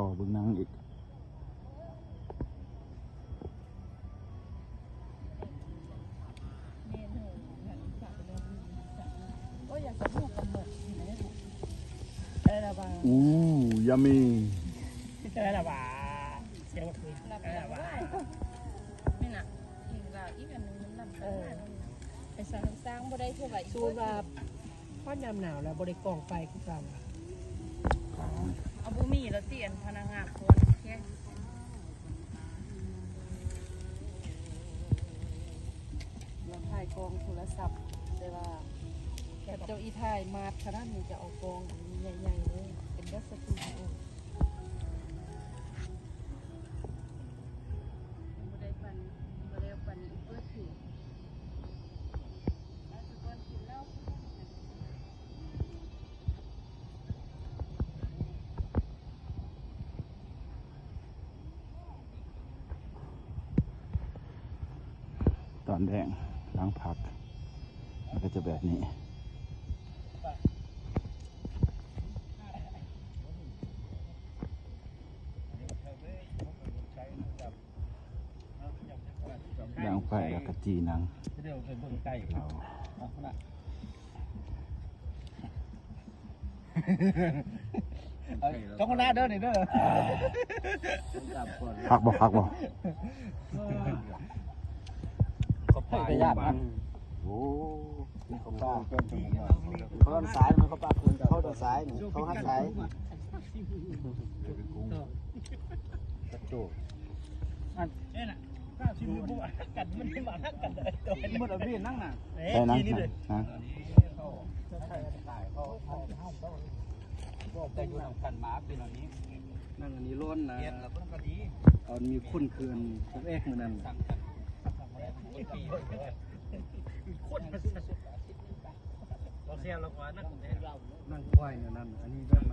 อเบิ่งหนังอีกเมนูหันสับไปเลยโอ้ยอยากจะพูดกับหมกที่ไหนถูกเออละบ้าอู้ยามีเออละว่าเสียงคุยหลับเออหลัละบว่าได้ไม่น่ะอีกแล้วอีกอันนึงมันหลับเออไปสร้างสร้างบ่ได้เท่าไหร่สูว่าพ่อยามหนาวแล้วบริกองไฟคือเก่า ละเตียนพนักงานคนโอเคเราถ่ายกองโทรศัพท์แต่ว่าแบบเจ้าอีถ่ายมาขนาดนี้จะเอากองใหญ่ อนแดงล้างผัก มันก็จะแบบนี้ ย่างไฟแล้วก็จีหนังเดี๋ยวไปเบิ่งไก่เราเอาละจ้องหน้าเด้อนี่เด้อพักบ่พักบ่ เขาไปญาติมันโอ้เขาป้าเขาด้านซ้ายมันเขาป้าคืนเขาด้านซ้ายนี่เขาหักซ้ายกระโจกเอ้น่ะข้าวชิมบุกกันมันไม่มาทักกันเลยตัวนี้มันเอาพี่นั่งน่ะเอ๊ะใช่นะทีนี่เลยนะแต่อยู่นำกันมาเป็นอันนี้นั่งอันนี้ล้นนะเรียนแล้วก็ก็ดีเอามีคุ้นเคือนพวกเอกมือนั่น สั่งกันสั่งมาแล้วปีเลยคนเราเสียเรากว่านั่นเรานั่งควายเนี่ยนั่นอันนี้แบบ